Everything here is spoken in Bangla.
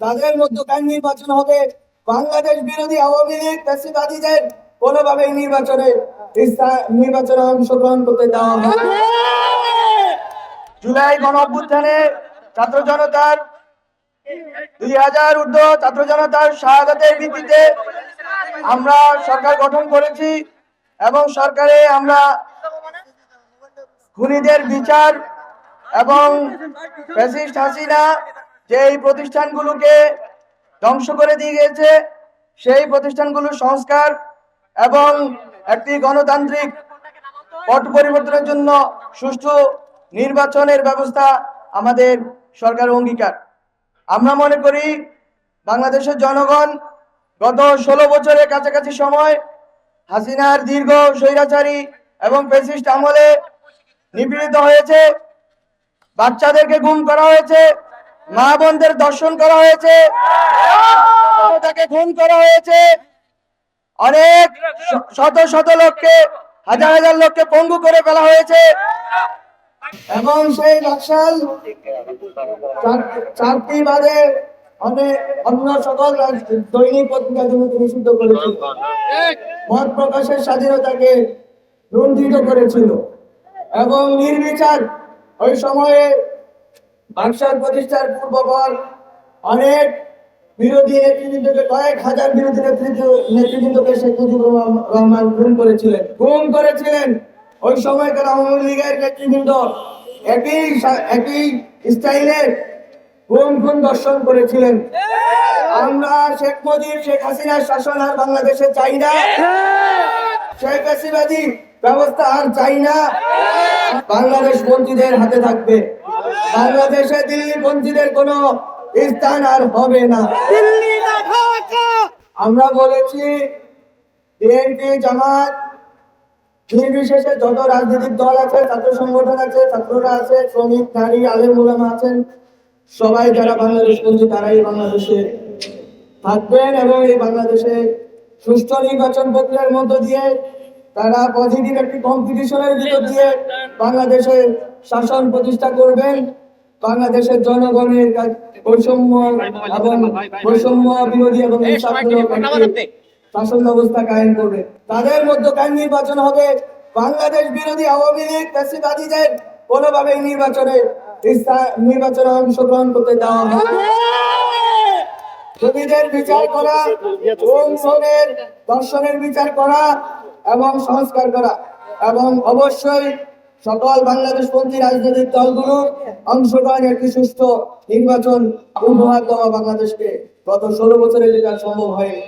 তাদের মধ্যকার নির্বাচন হবে। বাংলাদেশ বিরোধী আওয়ামী লীগ, ফ্যাসিবাদীদের কোনোভাবে নির্বাচনে নির্বাচনে অংশগ্রহণ করতে দেওয়া হবে জুলাই গণ অভ্যুত্থানে ছাত্র জনতার দুই হাজার ঊর্ধ্ব ছাত্র জনতার শাহাদাতের ভিত্তিতে আমরা সরকার গঠন করেছি এবং সরকারে আমরা খুনিদের বিচার এবং ফ্যাসিস্ট হাসিনা যেই প্রতিষ্ঠানগুলোকে ধ্বংস করে দিয়ে গেছে সেই প্রতিষ্ঠানগুলোর সংস্কার এবং একটি গণতান্ত্রিক পট পরিবর্তনের জন্য সুষ্ঠু নির্বাচনের ব্যবস্থা আমাদের সরকার অঙ্গীকার। আমরা মনে করি, বাংলাদেশের জনগণ গত ষোলো বছরের কাছাকাছি সময় হাসিনার দীর্ঘ স্বৈরাচারী এবং পেসিস্ট আমলে নিপীড়িত হয়েছে, বাচ্চাদেরকে গুম করা হয়েছে মা বোনদের দর্শন করা হয়েছে। তাকে খুন করা হয়েছে। অনেক শত শত লোককে, হাজার হাজার লোককে পঙ্গু করে ফেলা হয়েছে। এবং সেই নকশাল চার- চারটি অনেক অন্য সকল দৈনিক পত্রিকা নিষিদ্ধ করেছিল মত প্রকাশের স্বাধীনতাকে লুণ্ঠিত করেছিল। এবং নির্বিচার ওই সময়ে বাক্সার প্রতিষ্ঠার পূর্বপর অনেক বিরোধী নেতৃবৃন্দকে, কয়েক হাজার বিরোধী নেতৃত্ব নেতৃবৃন্দকে শেখ মুজিবুর রহমান- খুন করেছিলেন। খুন করেছিলেন ওই সময়কার আওয়ামী লীগের নেতৃবৃন্দ। একই একই স্টাইলে খুন খুন দর্শন করেছিলেন। আমরা শেখ মুজিব, শেখ হাসিনার শাসন আর বাংলাদেশে চাই না। শেখ হাসিনাজি ব্যবস্থা আর চাই না। বাংলাদেশ পন্থীদের হাতে থাকবে। বাংলাদেশে দিল্লি পন্থীদের কোনো স্থান আর হবে না। আমরা বলেছি বিএনপি জামাত নির্বিশেষে যত রাজনৈতিক দল আছে ছাত্র সংগঠন আছে ছাত্ররা আছে শ্রমিক নারী আলেম ওলামা আছেন সবাই যারা বাংলাদেশ পন্থী তারাই বাংলাদেশে থাকবেন এবং এই বাংলাদেশে সুষ্ঠু নির্বাচন প্রক্রিয়ার মধ্য দিয়ে তারা পজিটিভ একটি কম্পিটিশনের ভিতর দিয়ে বাংলাদেশে শাসন প্রতিষ্ঠা করবেন। বাংলাদেশের জনগণের বৈষম্য এবং বৈষম্য বিরোধী এবং শাসন ব্যবস্থা কায়েম করবে। তাদের মধ্যকার নির্বাচন হবে? বাংলাদেশ বিরোধী আওয়ামী লীগ ফ্যাসিবাদীদের কোনোভাবে নির্বাচনে নির্বাচনে অংশগ্রহণ করতে দেওয়া হবে। খুনিদের বিচার করা খুনের দর্শনের বিচার করা এবং সংস্কার করা। এবং অবশ্যই সকল বাংলাদেশপন্থী রাজনৈতিক দলগুলো অংশগ্রহণ একটি সুস্থ নির্বাচন উপহার দেওয়া বাংলাদেশকে। গত ষোলো বছরে যেটা সম্ভব হয়নি।